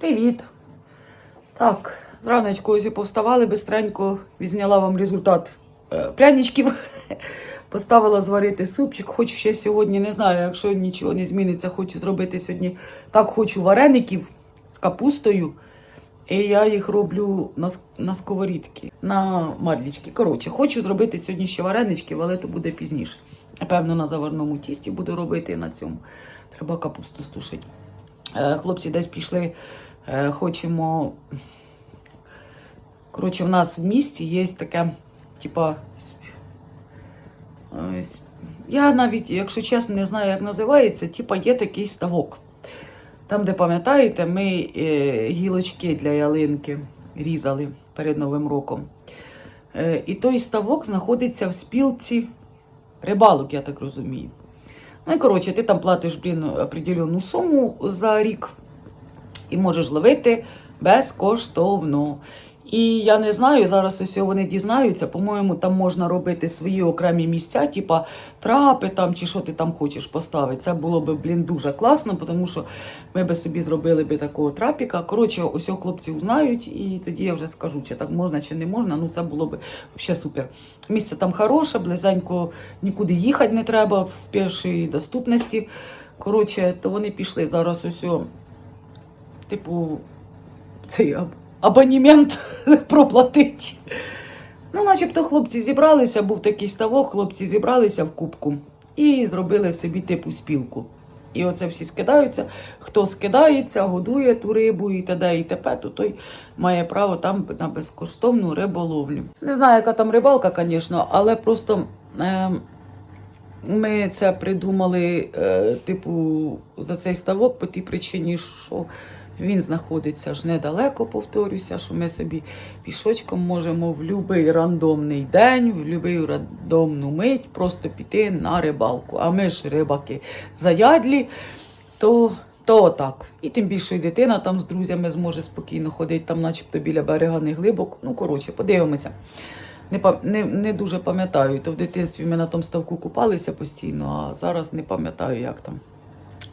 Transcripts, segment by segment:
Привіт. Так, зраночку ось і повставали бистренько, відзняла вам результат е, пряничків. Поставила зварити супчик. Хочу ще сьогодні, не знаю, якщо нічого не зміниться, хочу зробити сьогодні. Так хочу вареників з капустою. І я їх роблю на, на сковорідки, на мадлічки. Коротше, хочу зробити сьогодні ще вареничків, але то буде пізніше. Напевно, на заварному тісті буду робити на цьому. Треба капусту стушити. Е, Хлопці десь пішли, хочемо. Коротше, в нас в місті є таке, типа. е, Я навіть, якщо чесно, не знаю, як називається, типа є такий ставок. Там, де пам'ятаєте, ми е, гілочки для ялинки різали перед Новим роком. Е, і той ставок знаходиться в спілці рибалок, я так розумію. Ну і коротше, ти там платиш, блін, определену суму за рік і можеш ловити безкоштовно. І я не знаю, зараз ось вони дізнаються. По-моєму, там можна робити свої окремі місця, типа трапи там чи що ти там хочеш поставити. Це було б, блін, дуже класно, тому що ми би собі зробили би такого трапіка. Коротше, ось хлопці узнають, і тоді я вже скажу, чи так можна, чи не можна. Ну, це було б взагалі супер. Місце там хороше, близенько нікуди їхати не треба в першій доступності. Коротше, то вони пішли зараз ось, о, типу, цей аб- абонемент проплатити. Ну, начебто хлопці зібралися, був такий ставок, хлопці зібралися в кубку і зробили собі типу спілку. І оце всі скидаються. Хто скидається, годує ту рибу і т.д. і т.п., то той має право там на безкоштовну риболовлю. Не знаю, яка там рибалка, звісно, але просто е, ми це придумали, е, типу, за цей ставок по тій причині, що він знаходиться ж недалеко, повторюся, що ми собі пішочком можемо в будь-який рандомний день, в будь-яку рандомну мить просто піти на рибалку. А ми ж рибаки заядлі, то, то так. І тим більше і дитина там з друзями зможе спокійно ходити, там начебто біля берега не глибоко. Ну, коротше, подивимося. Не, не, не дуже пам'ятаю, то в дитинстві ми на тому ставку купалися постійно, а зараз не пам'ятаю, як там.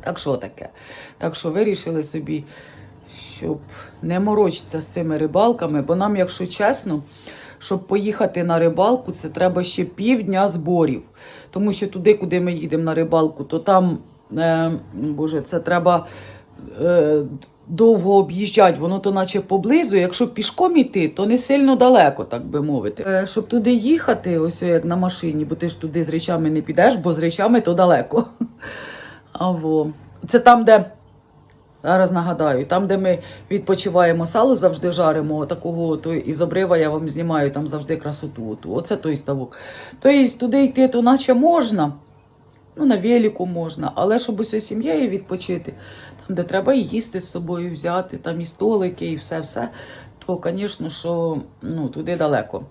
Так що таке? Так що вирішили собі, щоб не морочитися з цими рибалками, бо нам, якщо чесно, щоб поїхати на рибалку, це треба ще півдня зборів. Тому що туди, куди ми їдемо на рибалку, то там, е, боже, це треба е, довго об'їжджати, воно то наче поблизу. Якщо пішком іти, то не сильно далеко, так би мовити. Е, щоб туди їхати, ось як на машині, бо ти ж туди з речами не підеш, бо з речами то далеко. А во. Це там, де. Зараз нагадаю, там, де ми відпочиваємо сало, завжди жаримо такого, то із обрива я вам знімаю там завжди красоту. Оту. Оце той ставок. Тобто туди йти, то наче можна, ну на велику можна, але щоб усією сім'єю відпочити, там, де треба і їсти з собою взяти, там і столики, і все-все, то, звісно, що ну, туди далеко.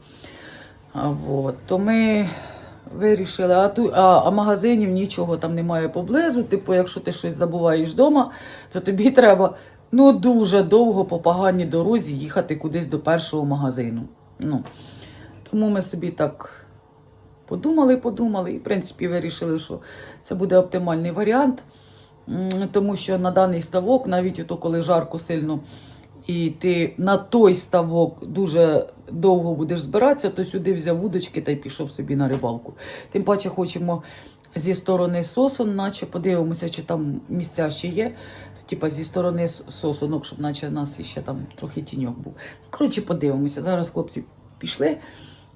А, вот. То ми вирішили, а, ту, а, а магазинів нічого там немає поблизу. Типу, якщо ти щось забуваєш вдома, то тобі треба ну, дуже довго по поганій дорозі їхати кудись до першого магазину. Ну, тому ми собі так подумали, подумали, і в принципі вирішили, що це буде оптимальний варіант. Тому що на даний ставок, навіть ото коли жарко сильно, і ти на той ставок дуже довго будеш збиратися, то сюди взяв вудочки та й пішов собі на рибалку. Тим паче хочемо зі сторони сосун, наче подивимося, чи там місця ще є. Типа зі сторони сосунок, щоб наче у нас ще там трохи тіньок був. Коротше, подивимося. Зараз хлопці пішли.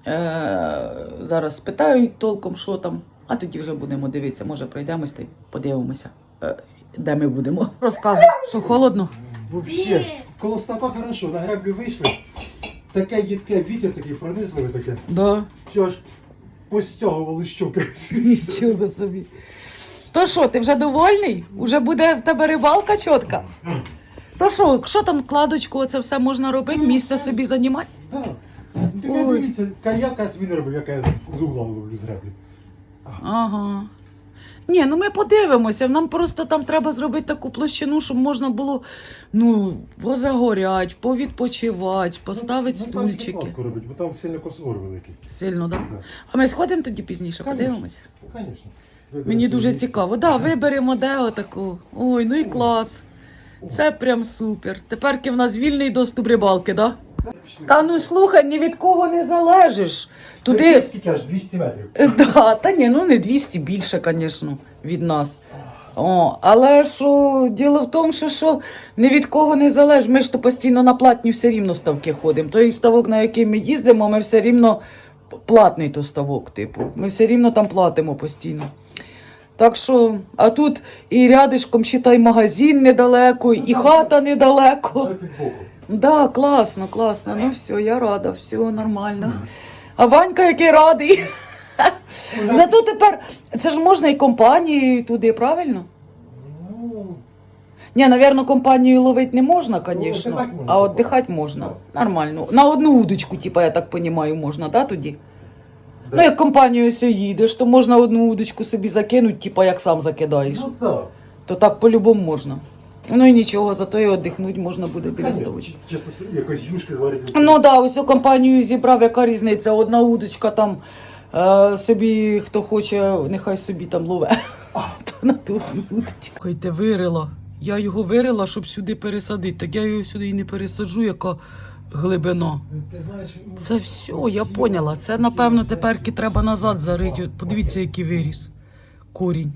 Е, зараз спитають толком, що там, а тоді вже будемо дивитися. Може, пройдемось та й подивимося, е, де ми будемо. Розказуй, що холодно. Вообще, коло снопа хорошо, на греблю вийшли. Таке їдке вітер такий пронизливий таке. Да. Що ж постягували щоки. Нічого собі. То що, ти вже довольний? Уже буде в тебе рибалка чітка? То що, що там кладочку, оце все можна робити, місце собі займати? Да. Таке дивіться, каяка свій робив, яка я з угла ловлю з греблі. Ага. Ні, ну ми подивимося. Нам просто там треба зробити таку площину, щоб можна було ну, позагорять, повідпочивати, поставити Ну, там стульчики. робить, бо там сильно косогор великий. Сильно, так? Да? Да. А ми сходимо тоді пізніше, Конечно. подивимося. Ну, звісно. Мені дуже цікаво. Да, виберемо де отаку. Ой, ну і клас. Це прям супер. Теперки в нас вільний доступ рибалки, да? Та ну слухай, ні від кого не залежиш. Туди... Скільки аж 200 метрів. Е, Да, та ні, ну не 200 більше, звісно, від нас. О, але що діло в тому, що, що ні від кого не залежить. Ми ж то постійно на платні все рівно ставки ходимо. Той ставок, на який ми їздимо, ми все рівно платний то ставок, типу. Ми все рівно там платимо постійно. Так що, а тут і рядишком, считай, магазин недалеко, і хата недалеко. Да, класно, класно. Ну все, я рада, все нормально. А Ванька який радий. Зато тепер це ж можна і компанією туди, правильно? Ну, Ні, напевно, компанією ловити не можна, Ну, звісно, можна. а віддихати можна. Нормально. На одну удочку, типа, я так розумію, можна, да, тоді? Ну, як компанією ось їдеш, то можна одну удочку собі закинути, типа, як сам закидаєш. ну так. То так по-любому можна. Ну і нічого, зато і віддихнути можна буде біля ставочки. Чесно, якось юшки зварити. Ну так, да, ось компанію зібрав, яка різниця. Одна удочка там е, собі, хто хоче, нехай собі там лове. То на ту удочку. Хайте вирила. Я його вирила, щоб сюди пересадити. Так я його сюди і не пересаджу, яка ну, Це все, я поняла. Це, напевно, теперки треба назад зарити. Подивіться, який виріс. Корінь.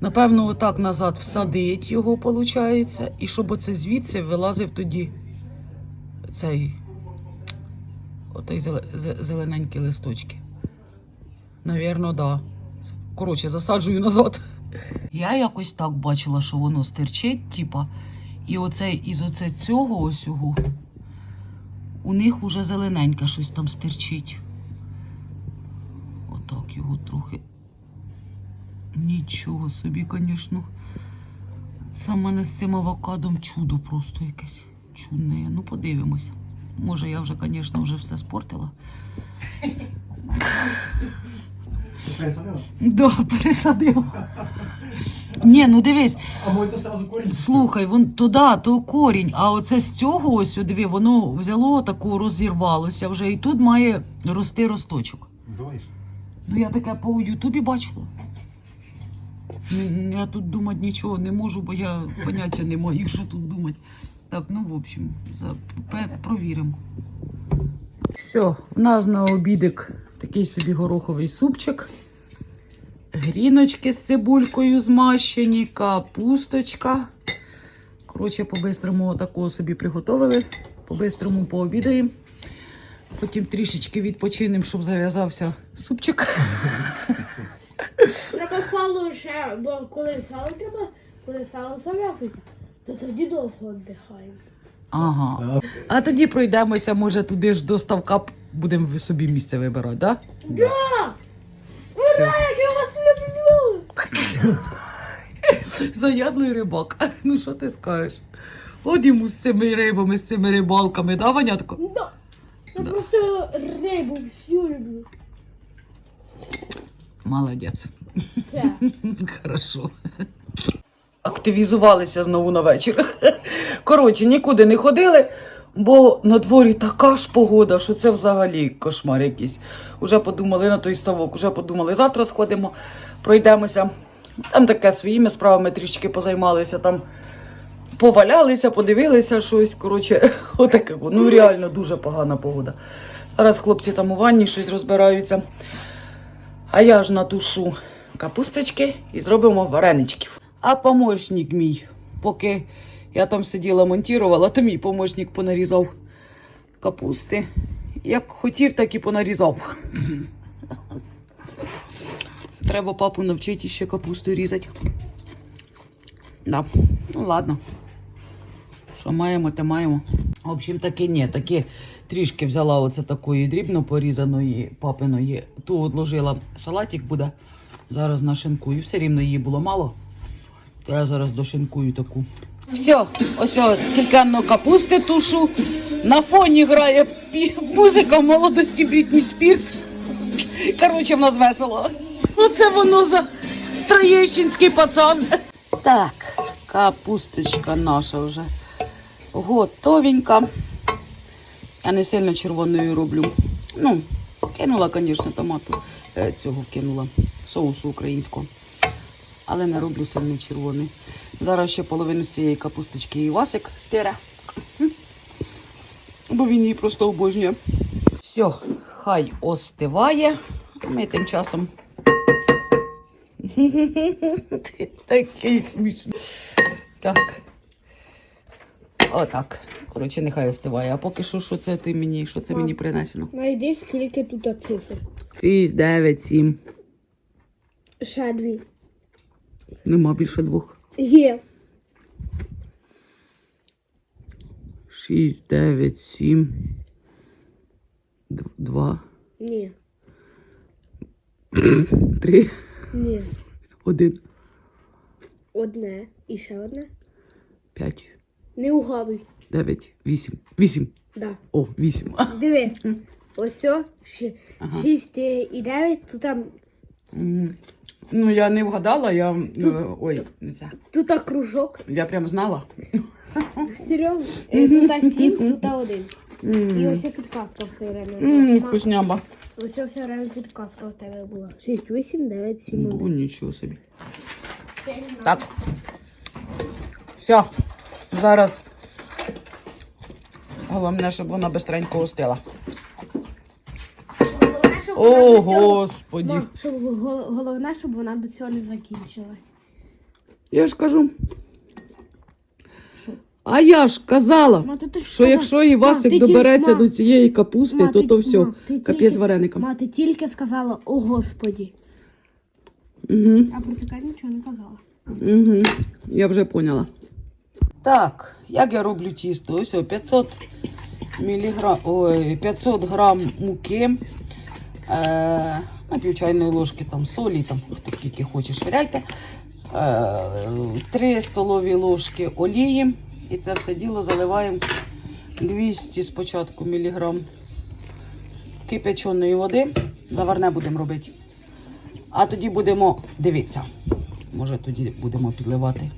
Напевно, отак назад всадить його, виходить, і щоб оце звідси вилазив тоді цей отой зелененькі листочки. Навірно, да. Коротше, засаджую назад. Я якось так бачила, що воно стирчить, типа, і оце із оце цього ось його у них уже зелененьке щось там стирчить. Отак його трохи. Нічого собі, звісно. Це в мене з цим авокадом чудо просто якесь. Чудне. Ну, подивимося. Може, я вже, звісно, вже все спортила. Ти пересадила? Да, пересадила. Ні, ну дивись, А мой то сразу корінь. Слухай, вон туди, то корінь, а оце з цього ось диви, воно взяло таку, розірвалося вже, і тут має рости росточок. Думаєш? Ну я таке по Ютубі бачила. Я тут думати нічого не можу, бо я поняття не маю, що тут думати. Так, ну в общем, за, провіримо. Все, в нас на обідик такий собі гороховий супчик. Гріночки з цибулькою змащені, капусточка. Коротше, по-бистрому отакого собі приготовили. По-бистрому пообідаємо. Потім трішечки відпочинемо, щоб зав'язався супчик. Треба сало ще, бо коли сало треба, коли сало зав'язується, то тоді довго віддихаємо. Ага. А тоді пройдемося, може, туди ж до ставка будемо собі місце вибирати, так? Да? Да! Ура, як я вас люблю! Заядлий рибак. Ну що ти скажеш? От йому з цими рибами, з цими рибалками, да, Ванятко? Да. Я просто рибу всю люблю. Молодець. Хорошо. Активізувалися знову на вечір. Коротше, нікуди не ходили, бо на дворі така ж погода, що це взагалі кошмар якийсь. Уже подумали на той ставок, уже подумали, завтра сходимо, пройдемося. Там таке своїми справами трішки позаймалися, там повалялися, подивилися щось. Коротше, отаке. Ну реально дуже погана погода. Зараз хлопці там у ванні щось розбираються. А я ж натушу капусточки і зробимо вареничків. А помощник мій, поки я там сиділа, монтувала, то мій помощник понарізав капусти. Як хотів, так і понарізав. Треба папу навчити ще капусту різати. Да. Ну ладно. Що маємо, те маємо. В общем, таки ні, таки трішки взяла оце такої дрібно порізаної папиної. Ту odложила салатик буде. Зараз нашинкую. Все рівно її було мало. То я зараз дошинкую таку. Все, ось о, капусти тушу. На фоні грає музика молодості Брітні Спірс. Коротше, в нас весело. Оце воно за троєщинський пацан. Так, капусточка наша вже готовенька. Я не сильно червоною роблю. Ну, кинула, звісно, томату. Е, Цього вкинула соусу українського. Але не роблю сильно червоний. Зараз ще половину з цієї капусточки і Васик стире. Бо він її просто обожнює. Все, хай остиває. Ми тим часом. Ти такий смішний. Так. Отак. Коротше, нехай остиває. А поки що, що це ти мені, що це мені принесено? Найди, скільки тут цифр. 6, 9, 7. Ще дві. Нема більше двох. Є. 6, 9, 7. 2, Ні. 3, Ні. 1, Одне. І ще одне. 5, Не угадуй. 9, 8. 8. Да. О, 8. Диви. Ось ще Ага. 6 і 9, тут там М, Ну, я не вгадала, я. е, Ой, не це. тут кружок. Я прям знала. Серйозно. Е, Тут 7, тут 1. І ось підказка все время. Вкусняба. Ось все время підказка у тебе була. 6, 8, 9, 7, О, 1. нічого собі. Так. Все. Зараз. Головне, щоб вона бистренько остила. Щоб О, вона до цього- господі. Мам, щоб гол- головне, щоб вона до цього не закінчилась. Я ж кажу. Що? А я ж казала, Ма, то ти ж що сказала- якщо і Ма, Васик ти ті- добереться ма, до цієї капусти, ма, то ти- то все. ма, ти Капець тільки-. Ма, ти тільки сказала, о господі. Угу. А про таке нічого не казала. Угу. Я вже поняла. Так, як я роблю тісто? Ось о, 500 міліграм, ой, 500 грам муки, е, на пів чайної ложки там солі, там хто скільки хоче, швиряйте. Е, 3 столові ложки олії. І це все діло заливаємо 200 спочатку міліграм кипяченої води. Заварне будемо робити. А тоді будемо дивитися. Може тоді будемо підливати.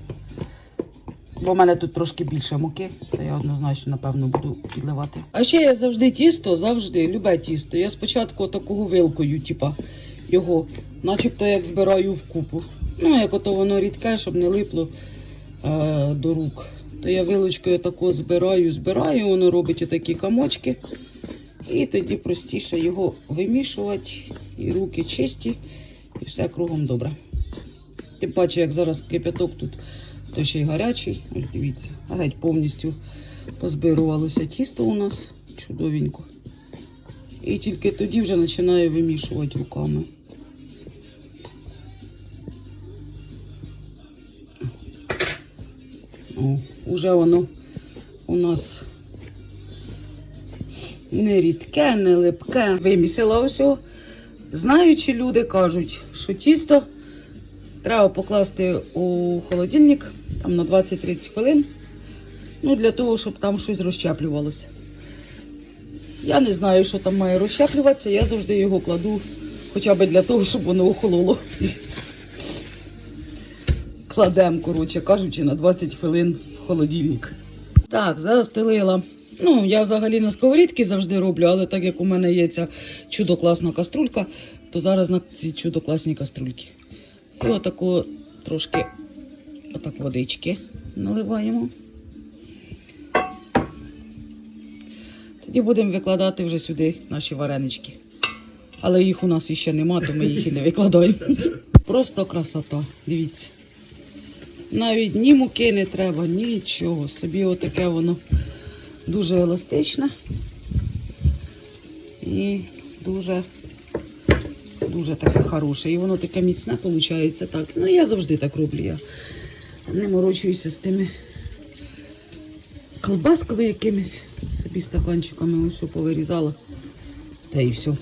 Бо в мене тут трошки більше муки, то я однозначно, напевно, буду підливати. А ще я завжди тісто, завжди, любе тісто. Я спочатку такого вилкою, типа, його, начебто як збираю в купу. Ну, як ото воно рідке, щоб не липло е, до рук. То я вилочкою тако збираю, збираю, воно робить отакі камочки. І тоді простіше його вимішувати, і руки чисті, і все кругом добре. Тим паче, як зараз кипяток тут, то ще й гарячий. Ось дивіться, геть повністю позбирувалося тісто у нас чудовенько. І тільки тоді вже починаю вимішувати руками. О, уже воно у нас не рідке, не липке. Вимісила ось. його. Знаючі люди кажуть, що тісто треба покласти у холодильник там на 20-30 хвилин. Ну, для того, щоб там щось розщеплювалося. Я не знаю, що там має розщеплюватися, я завжди його кладу хоча б для того, щоб воно охололо. Кладемо, коротше кажучи, на 20 хвилин в холодильник. Так, застелила. Ну, я взагалі на сковорідки завжди роблю, але так як у мене є ця чудо-класна каструлька, то зараз на ці чудо-класні каструльки. І отако трошки отак водички наливаємо. Тоді будемо викладати вже сюди наші варенички. Але їх у нас іще нема, то ми їх і не викладаємо. Просто красота. Дивіться. Навіть ні муки не треба, нічого. Собі отаке воно дуже еластичне і дуже, дуже таке хороше. І воно таке міцне виходить. Так. Ну, я завжди так роблю. Я не морочуюся з тими колбасками якимись собі стаканчиками ось повирізала. Та і все.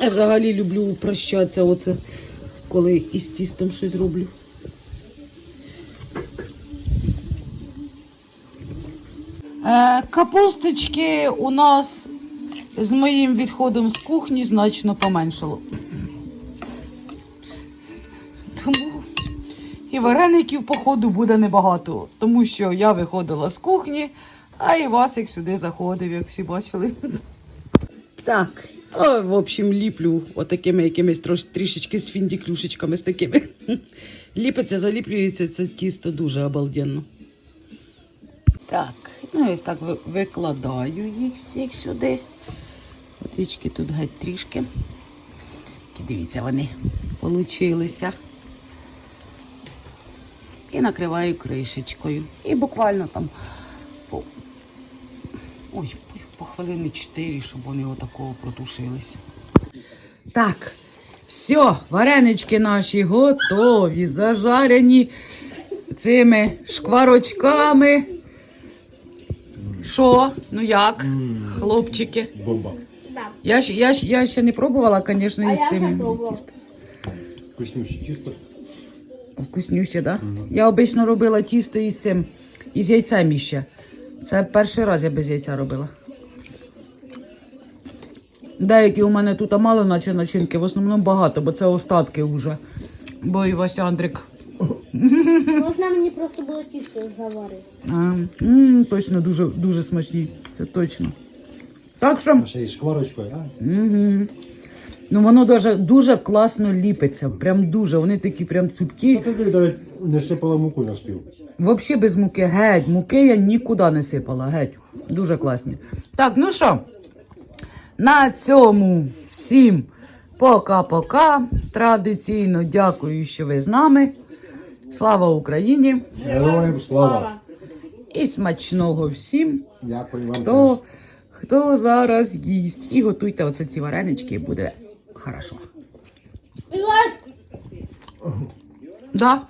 Я взагалі люблю упрощатися оце, коли із тістом щось роблю. Е, капусточки у нас з моїм відходом з кухні значно поменшало. Тому і вареників, походу, буде небагато, тому що я виходила з кухні, а і Васик сюди заходив, як всі бачили. Так, А, в общем, ліплю отакими якимись трош, трішечки з фіндіклюшечками з такими. Ліпиться, заліплюється це тісто дуже обалденно. Так, ну ось так викладаю їх всіх сюди. Водички тут геть трішки. Дивіться, вони получилися. І накриваю кришечкою. І буквально там по, ой, по- хвилини 4, щоб вони отакого протушилися. Так, все, варенички наші готові, зажарені цими шкварочками. Що? Ну як, хлопчики? Бомба. Я, я, я ще не пробувала, звісно, А із я вже цим пробувала. чисто. Вкуснюще, так? Да? Я обично робила тісто із цим, із яйцем іще. Це перший раз я без яйця робила. Деякі у мене тут мало наче начинки, в основному багато, бо це остатки вже. Бо і Вася Андрик. Можна мені просто було тісто заварити. А, м, точно дуже, дуже смачні. Це точно. Так що. А ще й шкварочкою, а? Угу. Ну воно дуже, дуже класно ліпиться. Прям дуже. Вони такі прям цупкі. Та ти навіть не сипала муку на стіл. Взагалі без муки. Геть. Муки я нікуди не сипала. Геть. Дуже класні. Так, ну що? На цьому всім пока-пока. Традиційно дякую, що ви з нами. Слава Україні! Героям слава! І смачного всім, Дякую вам. хто, хто зараз їсть. І готуйте оце ці варенички, буде хорошо. И лайк! Да?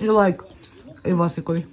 И лайк. И вас Васикові.